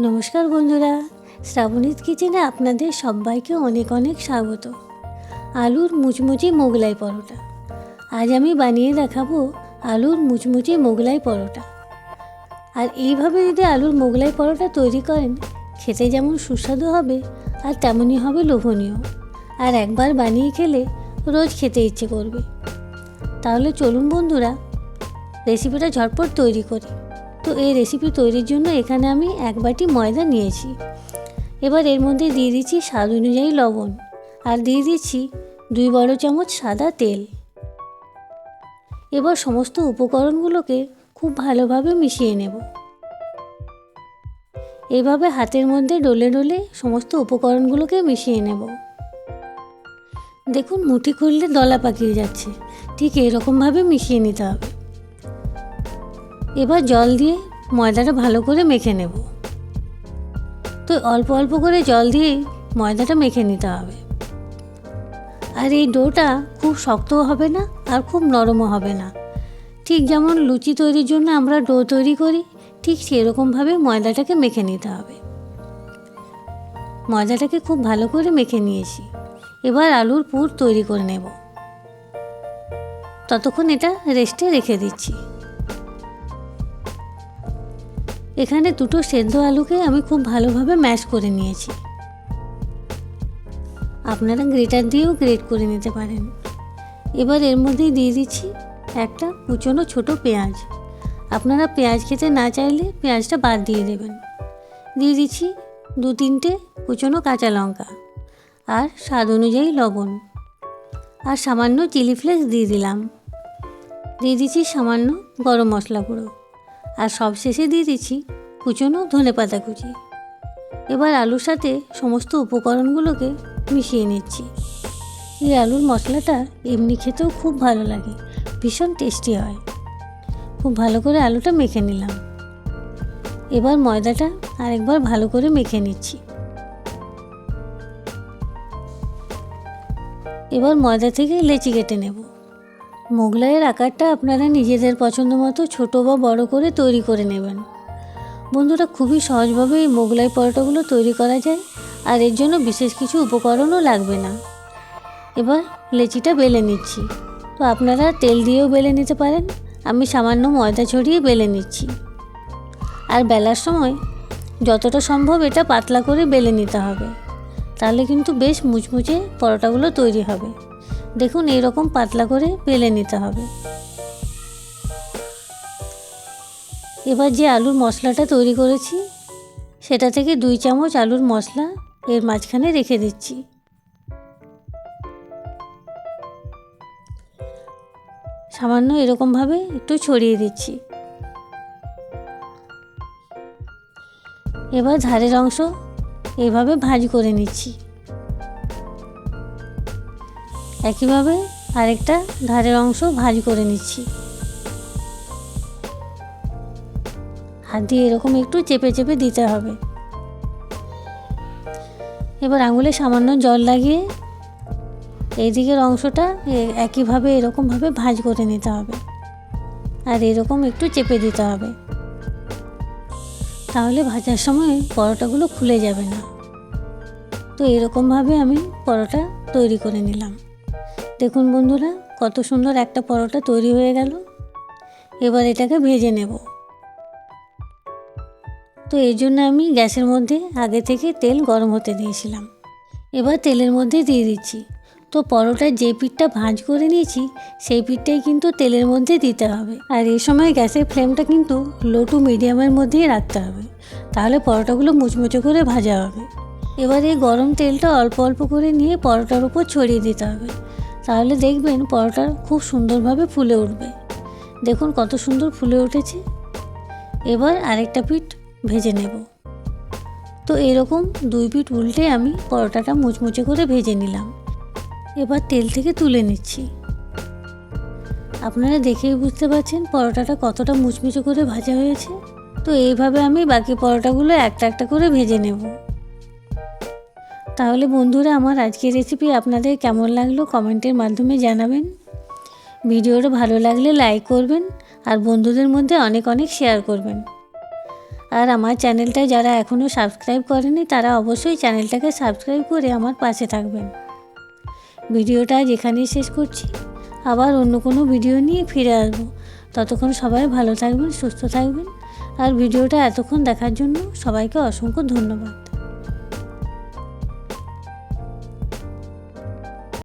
নমস্কার বন্ধুরা শ্রাবণীর কিচেনে আপনাদের সবাইকে অনেক অনেক স্বাগত। আলুর মুচমুচি মোগলাই পরোটা। আজ আমি বানিয়ে দেখাবো আলুর মুচমুচি মোগলাই পরোটা। আর এইভাবে যদি আলুর মোগলাই পরোটা তৈরি করেন, খেতে যেমন সুস্বাদু হবে আর তেমনই হবে লোভনীয়। আর একবার বানিয়ে খেলে রোজ খেতে ইচ্ছে করবে। তাহলে চলুন বন্ধুরা, রেসিপিটা ঝটপট তৈরি করি। তো এই রেসিপি তৈরির জন্য এখানে আমি এক বাটি ময়দা নিয়েছি। এবার এর মধ্যে দিয়ে দিচ্ছি স্বাদ অনুযায়ী লবণ আর দিয়ে দিচ্ছি দুই বড় চামচ সাদা তেল। এবার সমস্ত উপকরণগুলোকে খুব ভালোভাবে মিশিয়ে নেব। এভাবে হাতের মধ্যে ডলে ডলে সমস্ত উপকরণগুলোকে মিশিয়ে নেব। দেখুন মুঠি খুললে দলা পাকিয়ে যাচ্ছে। ঠিক এরকমভাবে মিশিয়ে নিতে হবে। এবার জল দিয়ে ময়দাটা ভালো করে মেখে নেব। তো অল্প অল্প করে জল দিয়ে ময়দাটা মেখে নিতে হবে। আর এই ডোটা খুব শক্তও হবে না আর খুব নরমও হবে না। ঠিক যেমন লুচি তৈরির জন্য আমরা ডো তৈরি করি, ঠিক সেরকমভাবে ময়দাটাকে মেখে নিতে হবে। ময়দাটাকে খুব ভালো করে মেখে নিয়েছি। এবার আলুর পুর তৈরি করে নেব। ততক্ষণ এটা রেস্টে রেখে দিচ্ছি। এখানে দুটো সেদ্ধ আলুকে আমি খুব ভালোভাবে ম্যাশ করে নিয়েছি। আপনারা গ্রেটার দিয়েও গ্রেট করে নিতে পারেন। এবার এর মধ্যেই দিয়ে দিচ্ছি একটা কুচনো ছোট পেঁয়াজ। আপনারা পেঁয়াজ খেতে না চাইলে পেঁয়াজটা বাদ দিয়ে দেবেন। দিয়ে দিচ্ছি দু তিনটে কুচনো কাঁচা লঙ্কা আর স্বাদ অনুযায়ী লবণ। আর সামান্য চিলি ফ্লেক্স দিয়ে দিলাম। দিয়ে দিচ্ছি সামান্য গরম মশলা গুঁড়ো। আর সব শেষে দিয়ে দিচ্ছি কুচনো ধনে পাতা কুচি। এবার আলুর সাথে সমস্ত উপকরণগুলোকে মিশিয়ে নিচ্ছি। এই আলুর মশলাটা এমনি খেতেও খুব ভালো লাগে, ভীষণ টেস্টি হয়। খুব ভালো করে আলুটা মেখে নিলাম। এবার ময়দাটা আরেকবার ভালো করে মেখে নিচ্ছি। এবার ময়দা থেকে লেচি কেটে নেব। মোগলাইয়ের আকারটা আপনারা নিজেদের পছন্দ মতো ছোটো বা বড় করে তৈরি করে নেবেন। বন্ধুরা, খুবই সহজভাবে এই মোগলাই পরোটাগুলো তৈরি করা যায়, আর এর জন্য বিশেষ কিছু উপকরণও লাগবে না। এবার লেচিটা বেলে নিচ্ছি। তো আপনারা তেল দিয়েও বেলে নিতে পারেন, আমি সামান্য ময়দা ছড়িয়ে বেলে নিচ্ছি। আর বেলার সময় যতটা সম্ভব এটা পাতলা করে বেলে নিতে হবে, তাহলে কিন্তু বেশ মুচমুচে পরোটাগুলো তৈরি হবে। দেখুন, এইরকম পাতলা করে বেলে নিতে হবে। এবার যে আলুর মশলাটা তৈরি করেছি, সেটা থেকে দুই চামচ আলুর মশলা এর মাঝখানে রেখে দিচ্ছি। সামান্য এরকমভাবে একটু ছড়িয়ে দিচ্ছি। এবার ধারের অংশ এইভাবে ভাজ করে নিচ্ছি। একইভাবে আরেকটা ধারের অংশ ভাজ করে নিচ্ছি। হাত দিয়ে এরকম একটু চেপে চেপে দিতে হবে। এবার আঙুলে সামান্য জল লাগিয়ে এই দিকের অংশটা একইভাবে এরকমভাবে ভাজ করে নিতে হবে। আর এরকম একটু চেপে দিতে হবে। তাহলে ভাজার সময় পরোটাগুলো খুলে যাবে না। তো এরকমভাবে আমি পরোটা তৈরি করে নিলাম। দেখুন বন্ধুরা, কত সুন্দর একটা পরোটা তৈরি হয়ে গেল। এবার এটাকে ভেজে নেব। তো এই জন্য আমি গ্যাসের মধ্যে আগে থেকে তেল গরম হতে দিয়েছিলাম। এবার তেলের মধ্যে দিয়ে দিচ্ছি। তো পরোটার যে পিঠটা ভাঁজ করে নিয়েছি, সেই পিঠটাই কিন্তু তেলের মধ্যে দিতে হবে। আর এই সময় গ্যাসের ফ্লেমটা কিন্তু লো টু মিডিয়ামের মধ্যেই রাখতে হবে। তাহলে পরোটাগুলো মুচমুচো করে ভাজা হবে। এবার এই গরম তেলটা অল্প অল্প করে নিয়ে পরোটার উপর ছড়িয়ে দিতে হবে। তাহলে দেখবেন পরোটা খুব সুন্দরভাবে ফুলে উঠবে। দেখুন কত সুন্দর ফুলে উঠেছে। এবার আরেকটা পিঠ ভেজে নেব। তো এরকম দুই পিঠ উল্টে আমি পরোটাটা মুচমুচে করে ভেজে নিলাম। এবার তেল থেকে তুলে নিচ্ছি। আপনারা দেখেই বুঝতে পারছেন পরোটাটা কতটা মুচমুচে করে ভাজা হয়েছে। তো এইভাবে আমি বাকি পরোটাগুলো একটা একটা করে ভেজে নেব। তাহলে বন্ধুরা আমার আজকের রেসিপি আপনাদের কেমন লাগল কমেন্টের মাধ্যমে জানাবেন। ভিডিওটা ভালো লাগলে লাইক করবেন আর বন্ধুদের মধ্যে অনেক অনেক শেয়ার করবেন। আর আমার চ্যানেলটা যারা এখনও সাবস্ক্রাইব করেনি, তারা অবশ্যই চ্যানেলটাকে সাবস্ক্রাইব করে আমার পাশে থাকবেন। ভিডিওটা আজ এখানেই শেষ করছি। আবার অন্য কোনো ভিডিও নিয়ে ফিরে আসব। ততক্ষণ সবাই ভালো থাকবেন, সুস্থ থাকবেন। আর ভিডিওটা এতক্ষণ দেখার জন্য সবাইকে অসংখ্য ধন্যবাদ।